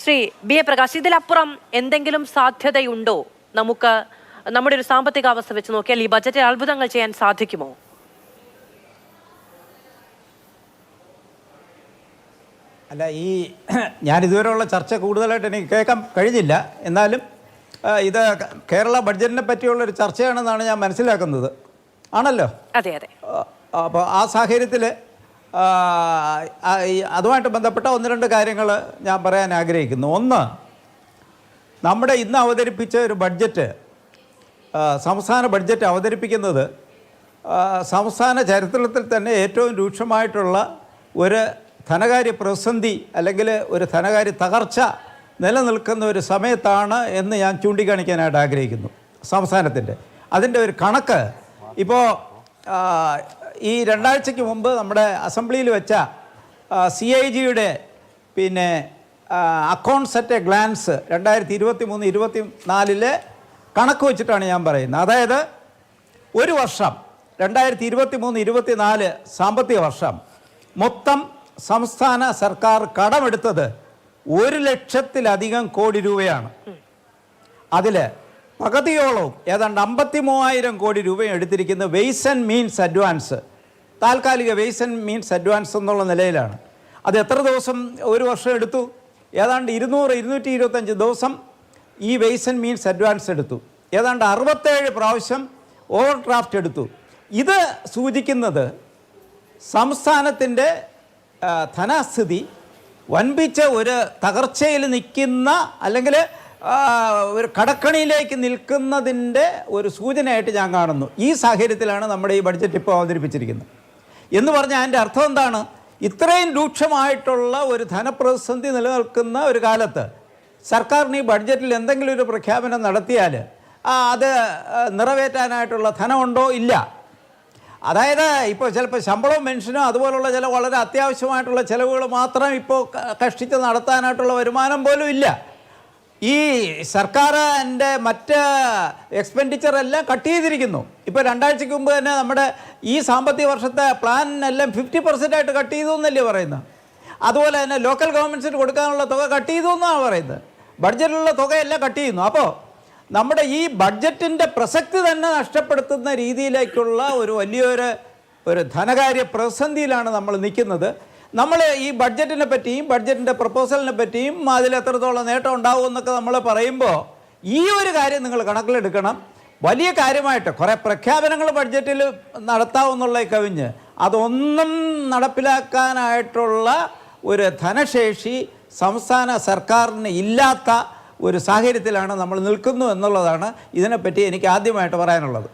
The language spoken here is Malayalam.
ശ്രീ ബി എ പ്രകാശ് ഇതിലപ്പുറം എന്തെങ്കിലും സാധ്യതയുണ്ടോ? നമുക്ക് നമ്മുടെ ഒരു സാമ്പത്തിക അവസ്ഥ വെച്ച് നോക്കിയാൽ ഈ ബജറ്റിൽ അത്ഭുതങ്ങൾ ചെയ്യാൻ സാധിക്കുമോ? അല്ല ഈ ഞാൻ ഇതുവരെയുള്ള ചർച്ച കൂടുതലായിട്ട് എനിക്ക് കേൾക്കാൻ കഴിഞ്ഞില്ല. എന്നാലും ഇത് കേരള ബഡ്ജറ്റിനെ പറ്റിയുള്ള ഒരു ചർച്ചയാണെന്നാണ് ഞാൻ മനസ്സിലാക്കുന്നത്. ആണല്ലോ? അതെ അതെ. അപ്പോൾ ആ സാഹചര്യത്തിൽ അതുമായിട്ട് ബന്ധപ്പെട്ട ഒന്ന് രണ്ട് കാര്യങ്ങൾ ഞാൻ പറയാൻ ആഗ്രഹിക്കുന്നു. ഒന്ന് നമ്മുടെ ഇന്ന് അവതരിപ്പിച്ച ഒരു ബഡ്ജറ്റ് സംസ്ഥാന ബഡ്ജറ്റ് അവതരിപ്പിക്കുന്നത് സംസ്ഥാന ചരിത്രത്തിൽ തന്നെ ഏറ്റവും രൂക്ഷമായിട്ടുള്ള ഒരു ധനകാര്യ പ്രതിസന്ധി അല്ലെങ്കിൽ ഒരു ധനകാര്യ തകർച്ച നിലനിൽക്കുന്ന ഒരു സമയത്താണ് എന്ന് ഞാൻ ചൂണ്ടിക്കാണിക്കാനായിട്ട് ആഗ്രഹിക്കുന്നു. സംസ്ഥാനത്തിന്റെ. അതിന്റെ ഒരു കണക്ക് ഇപ്പോൾ ഈ രണ്ടാഴ്ചയ്ക്ക് മുമ്പ് നമ്മുടെ അസംബ്ലിയിൽ വെച്ച സി ഐ ജിയുടെ പിന്നെ അക്കൗണ്ട്സ് അറ്റ് എ ഗ്ലാൻസ് രണ്ടായിരത്തി ഇരുപത്തി മൂന്ന് ഇരുപത്തി നാലിലെ കണക്ക് വെച്ചിട്ടാണ് ഞാൻ പറയുന്നത്. അതായത് ഒരു വർഷം രണ്ടായിരത്തി ഇരുപത്തി മൂന്ന് ഇരുപത്തി നാല് സാമ്പത്തിക വർഷം മൊത്തം സംസ്ഥാന സർക്കാർ കടമെടുത്തത് ഒരു ലക്ഷത്തിലധികം കോടി രൂപയാണ്. അതിൽ പകുതിയോളവും ഏതാണ്ട് അമ്പത്തി മൂവായിരം കോടി രൂപയും എടുത്തിരിക്കുന്ന വെയ്സ് ആൻഡ് മീൻസ് അഡ്വാൻസ്. താൽക്കാലിക വെയ്സ് ആൻഡ് മീൻസ് അഡ്വാൻസ് എന്നുള്ള നിലയിലാണ്. അത് എത്ര ദിവസം ഒരു വർഷം എടുത്തു? ഏതാണ്ട് ഇരുന്നൂറ് ഇരുന്നൂറ്റി ഇരുപത്തഞ്ച് ദിവസം ഈ വെയ്സ് ആൻഡ് മീൻസ് അഡ്വാൻസ് എടുത്തു. ഏതാണ്ട് അറുപത്തേഴ് പ്രാവശ്യം ഓവർ ഡ്രാഫ്റ്റ് എടുത്തു. ഇത് സൂചിക്കുന്നത് സംസ്ഥാനത്തിന്റെ ധനസ്ഥിതി വൻപിച്ച ഒരു തകർച്ചയിൽ നിൽക്കുന്ന അല്ലെങ്കിൽ ഒരു കടക്കണിയിലേക്ക് നിൽക്കുന്നതിന്റെ ഒരു സൂചനയായിട്ട് ഞാൻ കാണുന്നു. ഈ സാഹചര്യത്തിലാണ് നമ്മുടെ ഈ ബഡ്ജറ്റ് ഇപ്പോൾ അവതരിപ്പിച്ചിരിക്കുന്നത്. എന്ന് പറഞ്ഞാൽ അതിന്റെ അർത്ഥം എന്താണ്? ഇത്രയും രൂക്ഷമായിട്ടുള്ള ഒരു ധനപ്രതിസന്ധി നിലനിൽക്കുന്ന ഒരു കാലത്ത് സർക്കാരിന് ഈ ബഡ്ജറ്റിൽ എന്തെങ്കിലും ഒരു പ്രഖ്യാപനം നടത്തിയാൽ അത് നിറവേറ്റാനായിട്ടുള്ള ധനമുണ്ടോ? ഇല്ല. അതായത് ഇപ്പോൾ ചിലപ്പോൾ ശമ്പളവും പെൻഷനും അതുപോലുള്ള ചില വളരെ അത്യാവശ്യമായിട്ടുള്ള ചിലവുകൾ മാത്രം ഇപ്പോൾ കഷ്ടിച്ച് നടത്താനായിട്ടുള്ള വരുമാനം പോലും ഇല്ല. ഈ സർക്കാരിന്റെ മറ്റ് എക്സ്പെൻഡിച്ചർ എല്ലാം കട്ട് ചെയ്തിരിക്കുന്നു. ഇപ്പോൾ രണ്ടാഴ്ചക്ക് മുമ്പ് തന്നെ നമ്മുടെ ഈ സാമ്പത്തിക വർഷത്തെ പ്ലാൻ എല്ലാം ഫിഫ്റ്റി പെർസെന്റ് ആയിട്ട് കട്ട് ചെയ്തു എന്നല്ലേ പറയുന്നത്? അതുപോലെ തന്നെ ലോക്കൽ ഗവൺമെന്റ്സിന് കൊടുക്കാനുള്ള തുക കട്ട് ചെയ്തു എന്നാണ് പറയുന്നത്. ബഡ്ജറ്റിലുള്ള തുകയെല്ലാം കട്ട് ചെയ്യുന്നു. അപ്പോൾ നമ്മുടെ ഈ ബഡ്ജറ്റിന്റെ പ്രസക്തി തന്നെ നഷ്ടപ്പെടുത്തുന്ന രീതിയിലേക്കുള്ള ഒരു വലിയൊരു ഒരു ധനകാര്യ പ്രതിസന്ധിയിലാണ് നമ്മൾ നിൽക്കുന്നത്. നമ്മൾ ഈ ബഡ്ജറ്റിനെ പറ്റിയും ബഡ്ജറ്റിന്റെ പ്രപ്പോസലിനെ പറ്റിയും അതിൽ എത്രത്തോളം നേട്ടം ഉണ്ടാവും എന്നൊക്കെ നമ്മൾ പറയുമ്പോൾ ഈ ഒരു കാര്യം നിങ്ങൾ കണക്കിലെടുക്കണം. വലിയ കാര്യമായിട്ട് കുറേ പ്രഖ്യാപനങ്ങൾ ബഡ്ജറ്റിൽ നടത്താവുന്നുള്ള കവിഞ്ഞ് അതൊന്നും നടപ്പിലാക്കാനായിട്ടുള്ള ഒരു ധനശേഷി സംസ്ഥാന സർക്കാരിന് ഇല്ലാത്ത ഒരു സാഹചര്യത്തിലാണ് നമ്മൾ നിൽക്കുന്നു എന്നുള്ളതാണ് ഇതിനെപ്പറ്റി എനിക്ക് ആദ്യമായിട്ട് പറയാനുള്ളത്.